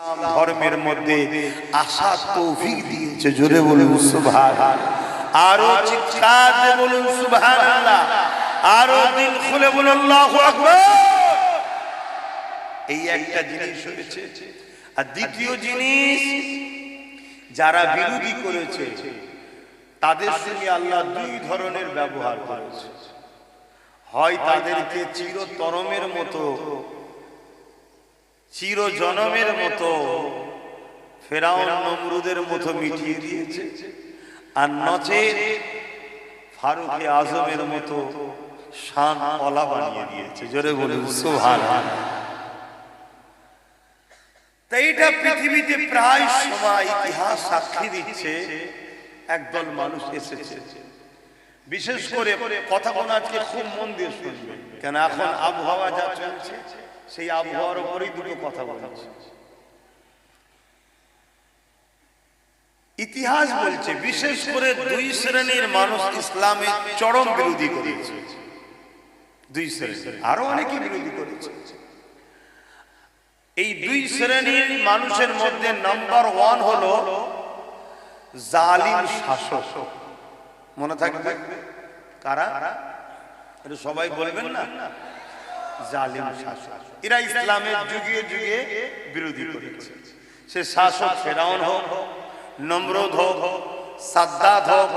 ধর্মের মধ্যে আশা তৌফিক দিয়েছে, জোরে বলুন সুবহান আরও চিৎকার বলুন, সুবহানাল্লাহ। আরও দিল খুলে বলুন এই একটা জিনিস হয়েছে, আর দ্বিতীয় জিনিস, যারা বিরোধী করেছে, তাদের সঙ্গে আল্লাহ দুই ধরনের ব্যবহার করেছে। হয় তাদেরকে চিরতরমের মতো চির জনমের মতো, ফেরাউন নমরুদের মতো মিটিয়ে দিয়েছে। আর নচে ফারুকে আজমের মতো শান অলা বানিয়ে দিয়েছে। জোরে বলুন সুহান তাই এটা পৃথিবীতে প্রায় সময় ইতিহাস সাক্ষী দিচ্ছে, একদল মানুষ এসেছে। বিশেষ করে কথা আজকে খুব মন দিয়ে শুনবে কেন এখন আবহাওয়া যা চলছে সেই আবহাওয়ার উপরেই দুটো কথা বলছে। ইতিহাস বলছে, বিশেষ করে দুই শ্রেণির মানুষ ইসলামের চরম বিরোধী করেছে। দুই শ্রেণি, আরও অনেকে বিরোধী করেছে। এই দুই শ্রেণির মানুষের মধ্যে নাম্বার ওয়ান হলো জালিম শাসক। মনে থাকবে? কারা? সবাই বলবেন না? জালিম শাসক। এরা ইসলামের যুগে যুগে বিরোধী করেছে। সে শাসক ফেরাউন হোক নমরুদ হোক সাদ্দাত হোক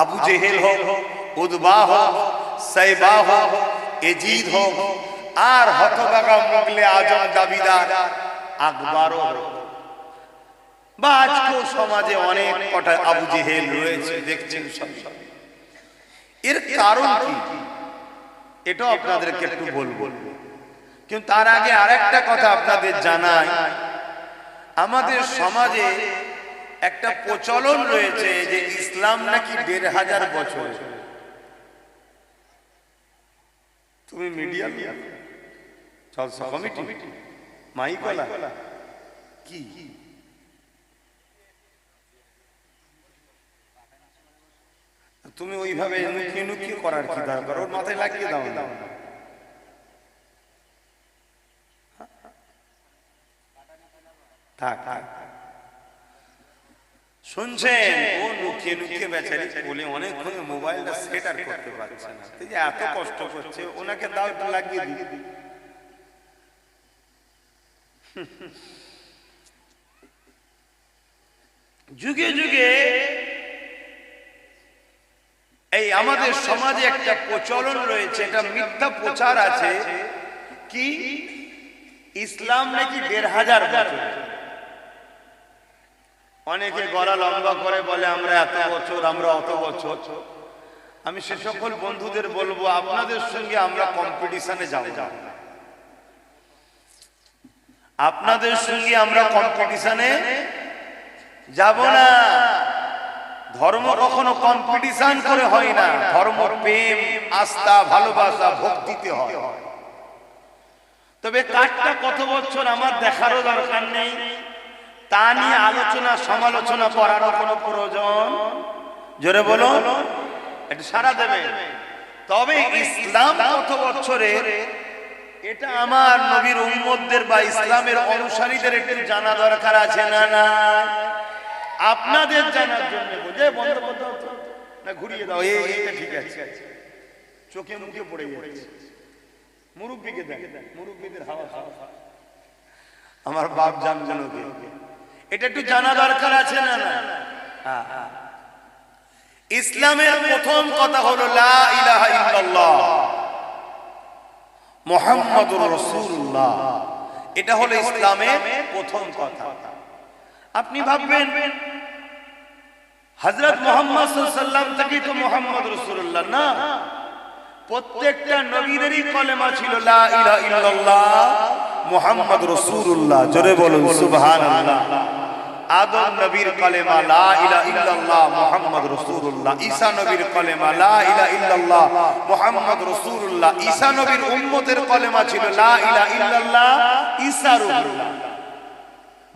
আবু জেহেল হোক উদবা হোক সাইবা হোক এজিদ হোক আর হতবাগা মুগলে আজম দাবিদার আকবরও বা আজকেও সমাজে অনেক কটা আবু জেহেল রয়েছে দেখছেন সব। এর কারণ কি? এটাও আপনাদেরকে একটু বলব। কিন্তু তার আগে আরেকটা কথা আপনাদের জানাই। আমাদের সমাজে একটা প্রচলন রয়েছে যে ইসলাম নাকি দেড় হাজার বছর তুমি মিডিয়া কমিটি মাইকলা। কি? তুমি ওইভাবে নুকিয়ে নুকিয়ে করার কি দরকার? ওর মাথায় লাগিয়ে দাও না। থাক শুনছেন? ও লুকিয়ে লুকিয়ে বেচারি বলে অনেকক্ষণ মোবাইলটা সেট আর করতে পারছে না। যে এত কষ্ট করছে, ওনাকে দাও লাগিয়ে দিই। যুগে যুগে এই আমাদের সমাজে একটা প্রচলন রয়েছে একটা মিথ্যা প্রচার আছে কি? ইসলাম নাকি দেড় হাজার অনেকে গলা লম্বা করে বলে আমরা এত বছর আমরা অত বছর। আমি সে সকল বন্ধুদের বলব আপনাদের সঙ্গে আমরা কম্পিটিশনে যাব। আপনাদের সঙ্গে আমরা কম্পিটিশনে যাব না। ধর্ম কখনো কম্পিটিশন করে হয় না। ধর্ম, প্রেম, আস্থা, ভালোবাসা, ভক্তিতে হয়। তবে কাজটা কত বছর আমার দেখারও দরকার নেই। তা নিয়ে আলোচনা, সমালোচনা করারও কোনো প্রয়োজন। জোরে বলো এটা সারা দেবে। তবে ইসলাম কত বছরের এটা আমার নবীর উম্মতদের বা ইসলামের অনুসারীদের একটু জানা দরকার আছে না না আপনাদের জানার জন্য বুঝে বন্ধ বন্ধ না ঘুরিয়ে দাও। এই এইটা ঠিক আছে। চোখে মুখে পড়ে যাচ্ছে মুরব্বীকে দেখ মুরব্বীদের হাওয়া খাওয়া আমার বাপ জান জনকে এটা একটু জানা দরকার আছে না না? হ্যাঁ, হ্যাঁ। ইসলামের প্রথম কথা হলো লা ইলাহা ইল্লাল্লাহ। মুহাম্মাদুর রাসূলুল্লাহ। এটা হলো ইসলামের প্রথম কথা। আপনি ভাববেন হযরত মোহাম্মদ আলাইহি থেকে তো মুহাম্মদ রাসূলুল্লাহ না। প্রত্যেকটা নবীদেরই কলেমা ছিল, লা ইলাহা ইল্লাল্লাহ মুহাম্মদ রাসূলুল্লাহ। জোরে বলুন, সুবহানাল্লাহ। আদম নবীর কলেমা, লা ইলাহা ইল্লাল্লাহ মুহাম্মদ রাসূলুল্লাহ। ঈসা নবীর কলেমা, লা ইলাহা ইল্লাল্লাহ মুহাম্মদ রাসূলুল্লাহ। ঈসা নবীর উম্মতের কলেমা ছিল, লা ইলাহা ইল্লাল্লাহ। ঈসা রূহুল্লাহ।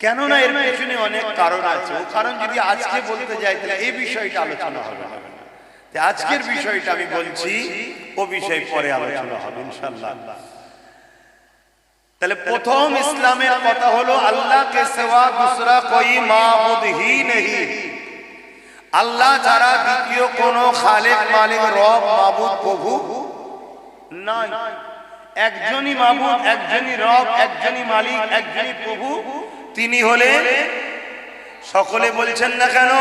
কেননা এর পেছনে অনেক কারণ আছে। কারণ যদি আজকে বলতে যাই তাহলে এই বিষয়টা আলোচনা হবে না। আজকের বিষয়টা আমি বলছি ও বিষয় পরে আলোচনা হবে ইনশাআল্লাহ তাহলে প্রথম ইসলামের কথা হলো আল্লাহ কে সেবা দুসরা কই মাবুদ হি নেহি। আল্লাহ ছাড়া দ্বিতীয় কোন খালেক মালিক রব মাবুদ প্রভু নাই একজনই মাবুদ একজনই রব একজনই মালিক একজনই প্রভু তিনি হলেন সকলে বলছেন না কেন?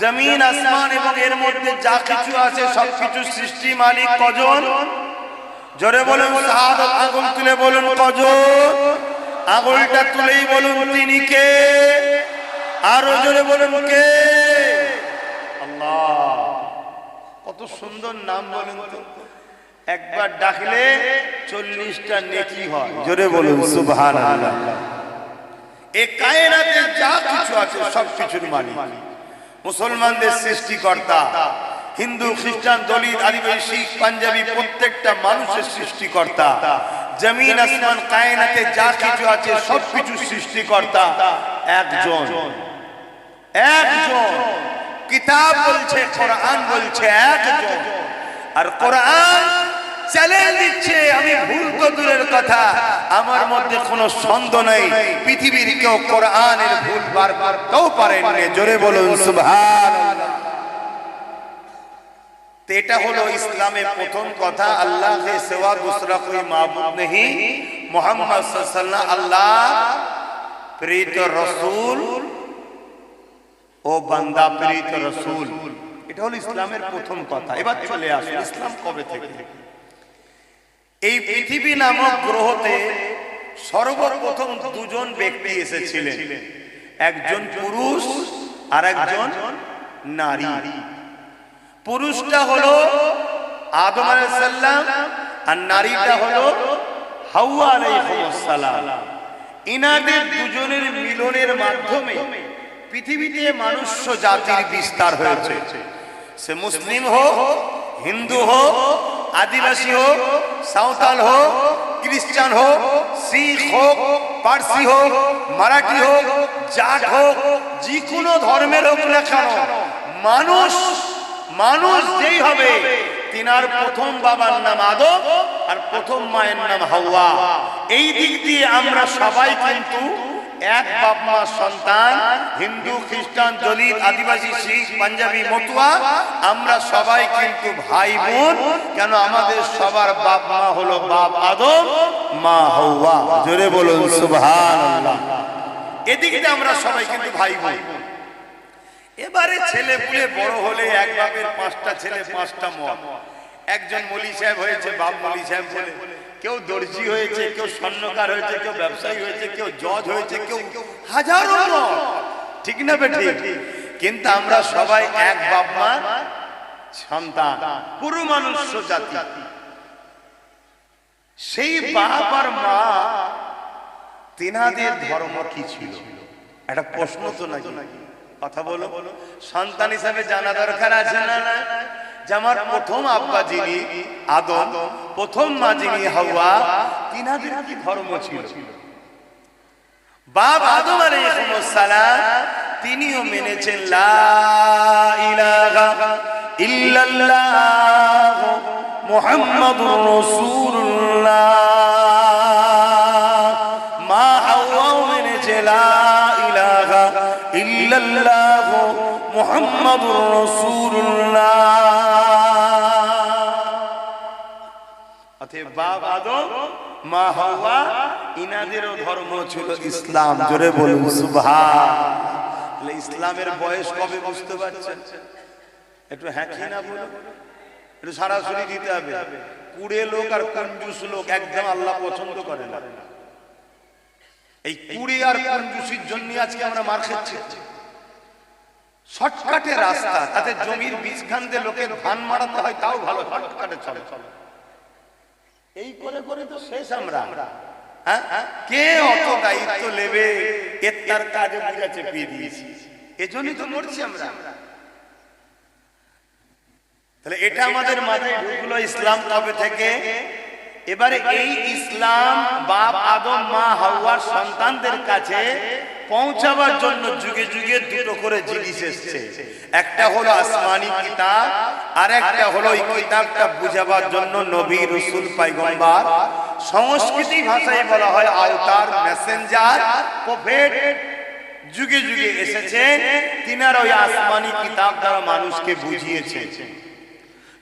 জমিন, আসমান এবং এর মধ্যে যা কিছু আছে, সবকিছু সৃষ্টি মালিক কজন? জোরে বলুন শাহাদাত আগুন তুলে বলুন কজন? আগুনটা তুলেই বলুন তিনি কে? আরও জোরে বলুন কে? আল্লাহ, কত সুন্দর নাম বলুন তো। একবার ডাকলে চল্লিশটা নেকি হয়। জোরে বলুন সুবহানাল্লাহ। এ কায়নাতে যা কিছু আছে সব কিছুর মালিক। মুসলমানদের সৃষ্টিকর্তা হিন্দু খ্রিস্টান দলিত আদিবাসী শিখ পাঞ্জাবি প্রত্যেকটা মানুষের সৃষ্টিকর্তা। জমিন আসমান কায়নাতে যা কিছু আছে সব কিছু সৃষ্টিকর্তা একজন। একজন। কিতাব বলছে কোরআন বলছে একজন। আর কোরআন চ্যালেঞ্জ দিচ্ছে, আমি ভুল তো দূরের কথা। আমার মধ্যে কোনো সন্দেহ নেই। পৃথিবীর কেউ কোরআনের ভুল বারবার কেউ পারেন জোরে বলুন সুভান এটা হলো ইসলামের প্রথম কথা। আল্লাহ কে সেবা দুসরা কোই মাহবুব নেই মোহাম্মদ সাল্লাল্লাহু আল্লাহ প্রিত রসুল ও বান্দা প্রিত রসুল। এটা হলো ইসলামের প্রথম কথা। এবার চলে আসুন ইসলাম কবে থেকে? এই পৃথিবী নামক গ্রহতে সর্বপ্রথম দুজন ব্যক্তি এসেছিলেন। একজন পুরুষ আর একজন নারী। পুরুষটা হলো আদম আলাইসাল্লাম আর নারীটা হলো হাওয়া আলাইহিসসালাম ইনাদের দুজনের মিলনের মাধ্যমে পৃথিবীতে মানুষ্য জাতির বিস্তার হয়েছে। সে মুসলিম হোক, হিন্দু হোক আদিবাসী হোক, সাঁওতাল হোক, খ্রিস্টান হোক, শিখ হোক, পার্সি হোক, মারাঠি হোক, জাট হোক, যে কোনো ধর্মের হোক না কেন, মানুষ মানুষ যেই হবে, তিনার প্রথম বাবার নাম আদম আর প্রথম মায়ের নাম হাওয়া। এই দিক দিয়ে আমরা সবাই কিন্তু এক বাপ মা সন্তান, হিন্দু, খ্রিস্টান, দলিত, আদিবাসী, শিখ, পাঞ্জাবি, মতুয়া, আমরা সবাই কিন্তু ভাই বোন কেন আমাদের সবার বাপ মা হলো বাপ আদম, মা হাওয়া। জোরে বলুন, সুবহানাল্লাহ। এদিকে আমরা সবাই কিন্তু ভাই বোন এবারে ছেলে পুলে বড় হলে এক বাপের পাঁচটা ছেলে, পাঁচটা মত একজন মলি সাহেব হয়েছে, বাপ মলি সাহেব বলে। কেউ দর্জি হয়েছে কেউ স্বর্ণকার হয়েছে কেউ ব্যবসায়ী হয়েছে কেউ জজ হয়েছে কেউ হাজারো ঠিক না বেঠি কিন্তু আমরা সবাই এক মা সন্তান পুরো মানুষ জাতি সেই বাপ আর মা তিনাদের ধর্ম কি ছিল? একটা প্রশ্ন তো নাকি। কথা বলো। সন্তান হিসাবে জানা দরকার আছে না না যে আমার প্রথম আব্বা যিনি আদম, প্রথম মা যিনি হাওয়া, তিনাদের কি ধর্ম ছিল? বাপ আদম আলাইহিস সালাম তিনিও মেনেছেন লা ইলাহা ইল্লাল্লাহ মুহাম্মাদুর রাসূলুল্লাহ। মা হাওয়াও মেনেছে লা ইলাহা ইল্লাল্লাহ মুহাম্মাদুর রাসূলুল্লাহ। বাপ আদম, মা হাওয়া, ইনাদেরও ধর্ম ছিল ইসলাম। জোরে বলুন ইসলামের বয়স কবে বুঝতে পারছেন? একটু হ্যাঁ না বলুন। একটু সরাসরি দিতে হবে। কুড়ে লোক আর কঞ্জুস লোক একদম আল্লাহ পছন্দ করে না। এই কুড়ি আর কঞ্জুসির জন্য আজকে আমরা মার খাচ্ছি। শর্টকাটে রাস্তা, তাতে জমির বীজ খানতে লোকের ধান মারাতে হয়, তাও ভালো, শর্টকাটে চলে চলে। এই করে করে তো শেষ আমরা। হ্যাঁ? কে অত দায়িত্ব নেবে? এর তার কাজে বুঝা চেপিয়ে দিয়েছি। এজন্যই তো মরছি আমরা। তাহলে এটা আমাদের মাথায় ঢুকলো ইসলাম কবে থেকে? এবারে এই ইসলাম বাপ আদম মা হাওয়ার সন্তানদের কাছে পৌঁছাবার জন্য যুগে যুগে দুটো করে জিনিস এসছে। একটা হলো আসমানি কিতাব, আর একটা হলো এই কিতাবটা বুঝাবার জন্য নবী রসুল পাইগম্বার। সংস্কৃতি ভাষায় বলা হয় আওতার মেসেঞ্জার প্রফেট যুগে যুগে এসেছেন তিনার ওই আসমানি কিতাব দ্বারা মানুষকে বুঝিয়েছেন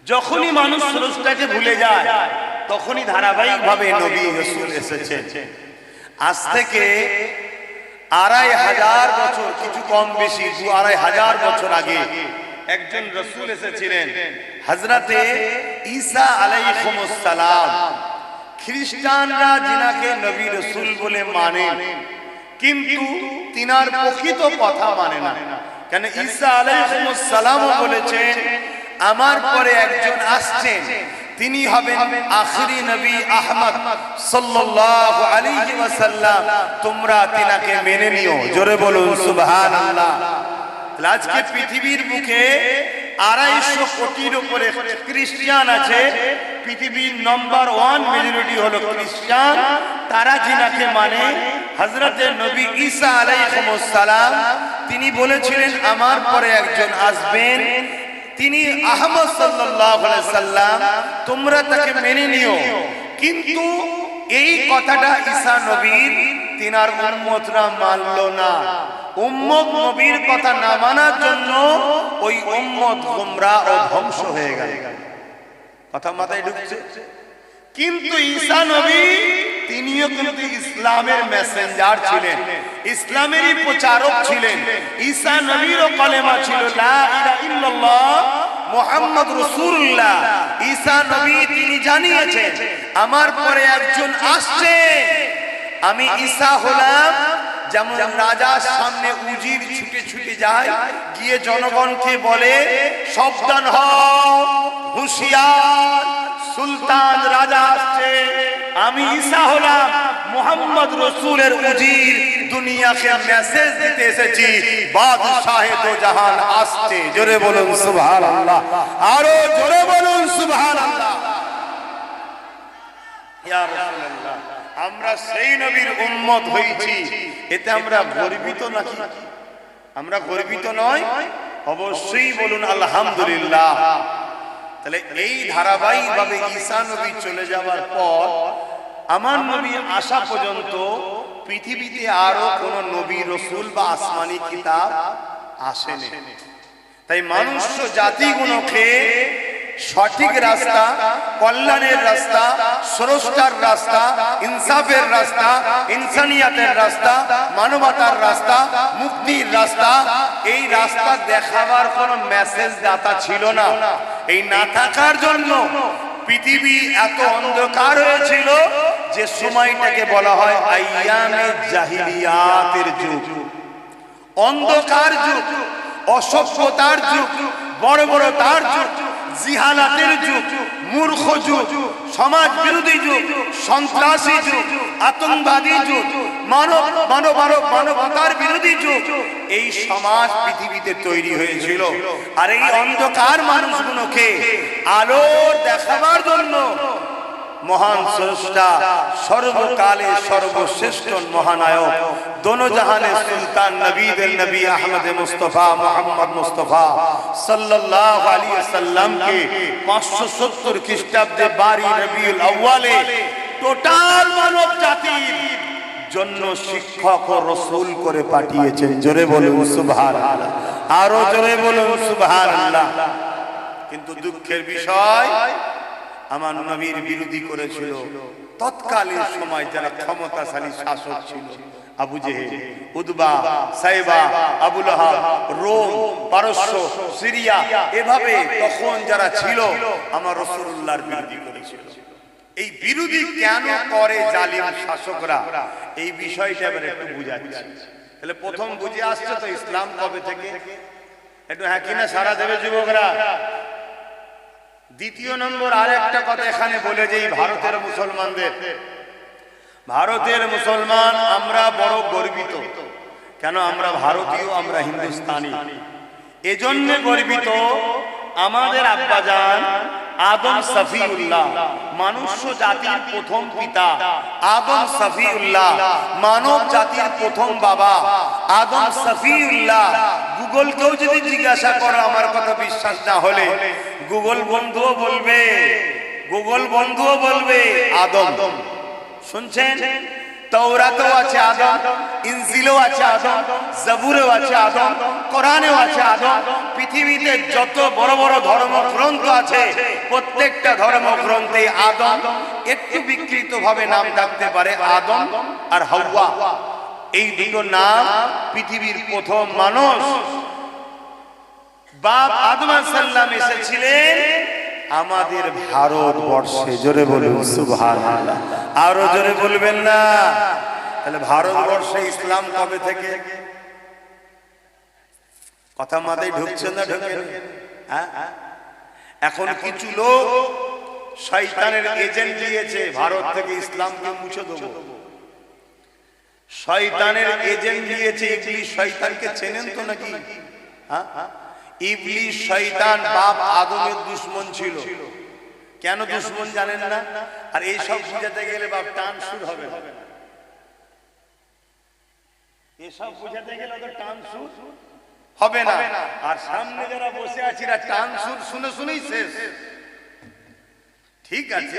যখনই মানুষ স্রষ্টাকে ভুলে যায়, তখনই ধারাবাহিক ভাবে নবী রসুল এসেছেন আজ থেকে আড়াই হাজার বছর, কিছু কম বেশি, দু আড়াই হাজার বছর আগে একজন রসুল এসেছিলেন হজরতে ঈসা আলাইহিমুসসালাম খ্রিস্টানরা যিনাকে নবী রসুল বলে মানে কিন্তু তিনার প্রকৃত কথা মানে না। কেন ঈসা আলাইহিমুসসালাম বলেছেন, আমার পরে একজন আসছেন তিনি হবেন আখরি নবী আহমদ সাল্লাল্লাহু আলাইহি ওয়াসাল্লাম। তোমরা তিনাকে মেনে নিও। জোরে বলুন, সুবহানাল্লাহ। আজকে পৃথিবীর মুখে আড়াইশো কোটির উপরে খ্রিস্টান আছে। পৃথিবীর নম্বর ওয়ান মেজরিটি হলো খ্রিস্টান। তারা যিনাকে মানে হজরতে নবী ঈসা আলাইহিসসালাম তিনি বলেছিলেন, আমার পরে একজন আসবেন তিনি আহমদ সাল্লাম, তোমরা তাকে মেনে নিও। কিন্তু এই কথাটা ঈসা নবীর, তিনার উম্মতরা মানলো না। কথা জন্য ওই ধ্বংস হয়ে কথা মাথায় কিন্তু ঈসা নবী তিনিও কিন্তু ইসলামের মেসেঞ্জার ছিলেন। ইসলামেরই প্রচারক ছিলেন। ঈসা নবীরও কলেমা ছিল, লা ইলাহা ইল্লাল্লাহ মুহাম্মদ রাসূলুল্লাহ। ঈসা নবী তিনি জানিয়েছেন, আমার পরে একজন আসছে। আমি ঈসা হলাম যেমন রাজার সামনে উজির ছুটে ছুটে যায়, গিয়ে জনগণকে বলে, সাবধান হও, হুঁশিয়ার, সুলতান রাজা আসছে। আমি ঈসা হলাম মোহাম্মদ রসুলের উজির। দুনিয়াকে মেসেজ দিতে এসেছি, বাদশাহে তো জাহান আসছে। জোরে বলুন, সুবহানাল্লাহ। আরও জোরে বলুন, সুবহানাল্লাহ। ইয়া রাসূলুল্লাহ। আমরা সেই নবীর উম্মত হয়েছি এতে আমরা গর্বিত নাকি? আমরা গর্বিত নয় অবশ্যই বলুন আলহামদুলিল্লাহ। তাহলে এই ধারাবাহিক ভাবে ঈসা নবী চলে যাওয়ার পর আমার নবী আসা পর্যন্ত পৃথিবীতে আরও কোন নবী রসুল বা আসমানি কিতাব আসেনি। তাই মানুষ জাতিগুলোকে সঠিক রাস্তা কল্যাণের রাস্তা স্রষ্টার রাস্তা ইনসাফের রাস্তা ইনসানিয়াতের রাস্তা মানবতার রাস্তা মুক্তির রাস্তা এই রাস্তা দেখাবার কোনো মেসেজ দাতা ছিল না। এই না থাকার জন্য পৃথিবী এত অন্ধকার হয়েছিল যে সময়টাকে বলা হয় আইয়ামে জাহিলিয়াতের যুগ। অন্ধকার যুগ অসভ্যতার যুগ বড় বড় তার যুগ জিহালাতের যুগ, মূর্খ যুগ, সমাজ বিরোধী যুগ, সন্ত্রাসী যুগ, আতঙ্কবাদী যুগ, মানব মানব মানব মানবতার বিরোধী যুগ, এই সমাজ পৃথিবীতে তৈরি হয়েছিল। আর এই অন্ধকার মানুষগুলোকে আলোর দেখাবার জন্য মহান স্রষ্টা, সর্বকালে সর্বশ্রেষ্ঠ মহানায়ক দোনো জাহানে সুলতান নবীদের নবী আহমদ মুস্তফা, মোহাম্মদ মুস্তফা সাল্লাল্লাহু আলাইহি সাল্লামকে 570 খ্রিস্টাব্দে বারি রবিউল আউয়ালে টোটাল মানব জাতির জন্য শিক্ষক ও রসুল করে পাঠিয়েছেন। জোরে বলুন, সুবহানাল্লাহ। আরও জোরে বলুন, সুবহানাল্লাহ। কিন্তু দুঃখের বিষয় আমার নবীর বিরোধী করেছিল। তৎকালীন সময় যারা ক্ষমতাশালী শাসক ছিল। আবু জেহেল, উদবা, সাইবা আবুল রোম, পারস্য, সিরিয়া, এভাবে তখন যারা ছিল, আমার রসুল্লাহর বিরোধী করেছিল। এই বিরোধী কেন করে জালিম শাসকরা? এই বিষয়টা এবার একটু বুঝাচ্ছি। তাহলে প্রথম বুঝে আসছে তো ইসলাম কবে থেকে? একটু হ্যাঁ কিনা সারা দেবে যুবকরা? দ্বিতীয় নম্বর আর একটা কথা এখানে বলে যে ভারতের মুসলমানদের। ভারতের মুসলমান, আমরা বড় গর্বিত। কেন? আমরা ভারতীয়, আমরা হিন্দুস্তানি। এজন্য গর্বিত, আমাদের আব্বাজান আদম সফিউল্লাহ, মানুষ্য জাতির প্রথম পিতা। আদম সফিউল্লাহ, মানব জাতির প্রথম বাবা। আদম সফিউল্লাহ, গুগলকেও যদি জিজ্ঞাসা করো, আমার কথা বিশ্বাস না হলে। গুগল বন্ধুও বলবে, গুগল বন্ধুও বলবে, আদম। শুনছেন? তৌরাতেও আছে আদম, ইনজিলেও আছে আদম, জাবুরেও আছে আদম, কোরআনেও আছে আদম। পৃথিবীতে যত বড় বড় ধর্মগ্রন্থ আছে, প্রত্যেকটা ধর্মগ্রন্থে আদম। একটু বিকৃত ভাবে নাম থাকতে পারে আদম আর হাওয়া। এই দুটো নাম পৃথিবীর প্রথম মানুষ। বাপ আদম সাল্লাম এসেছিলেন আমাদের ভারতবর্ষে, জোরে বলুন, সুবহানাল্লাহ। আরও জোরে বলবেন না? তাহলে ভারতবর্ষে ইসলাম কবে থেকে? কথা মাথায় ঢুকছে না ঢুকে? হ্যাঁ? এখন কিছু লোক শয়তানের এজেন্ট দিয়েছে, ভারত থেকে ইসলাম ইসলামকে মুছে দেবো। শয়তানের এজেন্ট দিয়েছে ইবলিশ শয়তানকে চেনেন তো নাকি? হ্যাঁ? ইবলিশ শয়তান বাপ আদমের দুশ্মন ছিল। কেন দুশ্মন জানেন না? আর এই সব বুঝাতে গেলে বাপ টান সুর হবে না। এসব বুঝাতে গেলে তো টান সুর হবে না। আর সামনে যারা বসে আছি এরা টান সুর শুনে শুনেই শেষ। ঠিক আছে।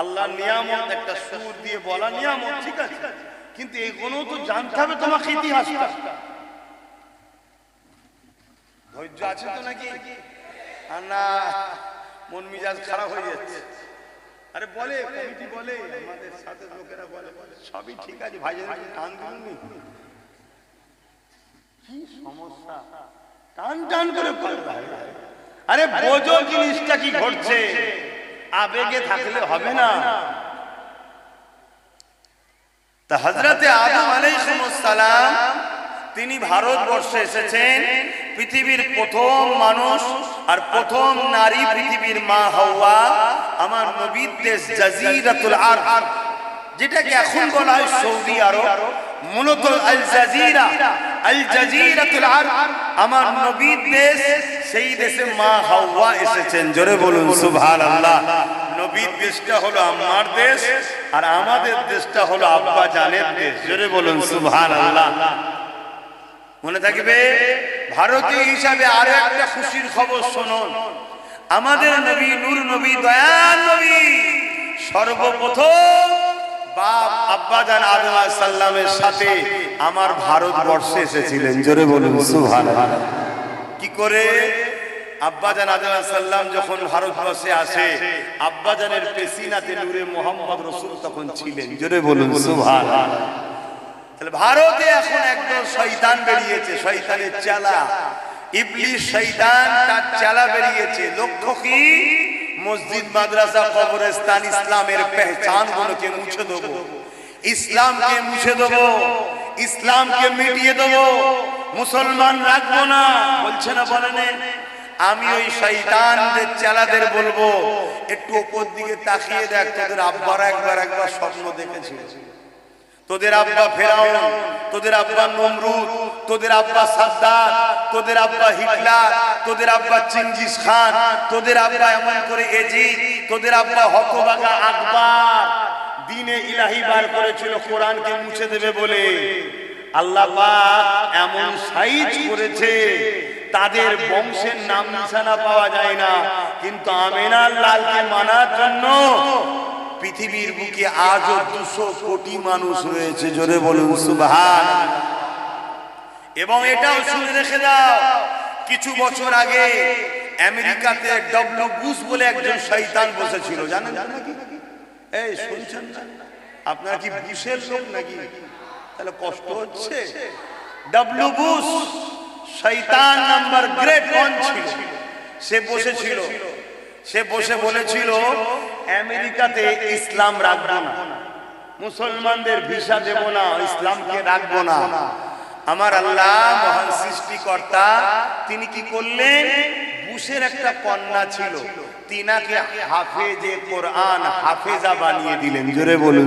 আল্লাহ নিয়ামত একটা সুর দিয়ে বলা নিয়ামত ঠিক আছে। কিন্তু এগুলো তো জানতে হবে তোমাকে ইতিহাসটা। ধৈর্য আছে তো নাকি? আর না মন মিজাজ খারাপ হয়ে যাচ্ছে। আরে বলে কমিটি বলে আমাদের সাথে লোকেরা বলে সবই ঠিক আছে ভাই টান দিলনি কি সমস্যা? টান টান করে ভাই। আরে বোঝো জিনিসটা কি ঘটছে। আবেগে থাকলে হবে না। তা হজরতে আদম আলাইহিসসালাম তিনি ভারতবর্ষে এসেছেন। পৃথিবীর প্রথম মানুষ আর প্রথম নারী পৃথিবীর মা হাওয়া, আমার নবীর দেশ জাজিরাতুল আরব, যেটাকে এখন বলা হয় সৌদি আরব। মূলত আল জাজিরা, আল জাজিরাতুল আরব। আমার নবীর দেশ, সেই দেশে মা হাওয়া এসেছেন। জোরে বলুন, সুবহানাল্লাহ। নবীর দেশটা হলো আমার দেশ আর আমাদের দেশটা হলো আব্বা জানের দেশ। জোরে বলুন, সুবহানাল্লাহ। মনে থাকবে? ভারতীয় হিসাবে আরও একটা খুশির খবর শুনুন। আমাদের নবী নূর নবী দয়াল নবী। সর্বপ্রথম বাপ আব্বাজান আদম সাল্লামের সাথে আমার ভারতবর্ষে এসেছিলেন। জোরে বলুন সুবহানাল্লাহ। কি করে? আব্বাজান আদম সাল্লাম যখন ভারতবর্ষে আসে আব্বাজানের পেশিনাতে নূরে মোহাম্মদ রসুল তখন ছিলেন। জোরে বলুন সুবহানাল্লাহ। তাহলে ভারতে এখন একদম শয়তান বেরিয়েছে, শয়তানের চালা। ইবলিশ শয়তান তার চালা বেরিয়েছে। লক্ষ্য কি? মসজিদ, মাদ্রাসা, কবরস্থান ইসলামের পেহচান গুলোকে মুছে দেবো। ইসলামকে মুছে দেবো। ইসলামকে মিটিয়ে দেবো। মুসলমান রাখব না। বলছে না বলেন আমি ওই শয়তানদের চেলাদের বলব, একটু ওপর দিকে তাকিয়ে দেখ, তোদের আব্বারা একবার একবার স্বপ্ন দেখেছিল তোদের আব্বা ফেরাউন, তোদের আব্বা নমরুদ, তোদের আব্বা সাদ্দার তোদের আব্বা হিটলার, তোদের আব্বা চিঙ্গিস খান, তোদের আব্বা এমন করে এজিদ, তোদের আব্বা হতবাগা আকবর। দিনে ইলাহি বার করেছিল, কোরআনকে মুছে দেবে বলে। আল্লাহ এমন সাইজ করেছে, তাদের বংশের নাম নিশানা পাওয়া যায় না। কিন্তু আমিনার লালকে মানার জন্য পৃথিবীর বুকে আজও দুশো কোটি মানুষ রয়েছে, জোরে বলুন সুবহান এবং এটাও শুনে রেখে দাও, কিছু বছর আগে আমেরিকাতে ডব্লিউ বুশ বলে একজন শয়তান বসেছিল, জানেন নাকি? এই, শুনছেন আপনারা কি বুশের লোক নাকি? তাহলে কষ্ট হচ্ছে। ডব্লিউ বুশ শয়তান নাম্বার গ্রেট ওয়ান ছিল। সে বসেছিল। সে বসে বলেছিল, আমেরিকাতে ইসলাম রাখব না। মুসলমানদের ভিসা দেব না, ইসলামকে রাখব না। আমার আল্লাহ মহান সৃষ্টিকর্তা, তিনি কি করলেন? বুশের একটা কন্যা ছিল। তিনাকে হাফেজে কোরআন হাফেজা বানিয়ে দিলেন। জোরে বলুন।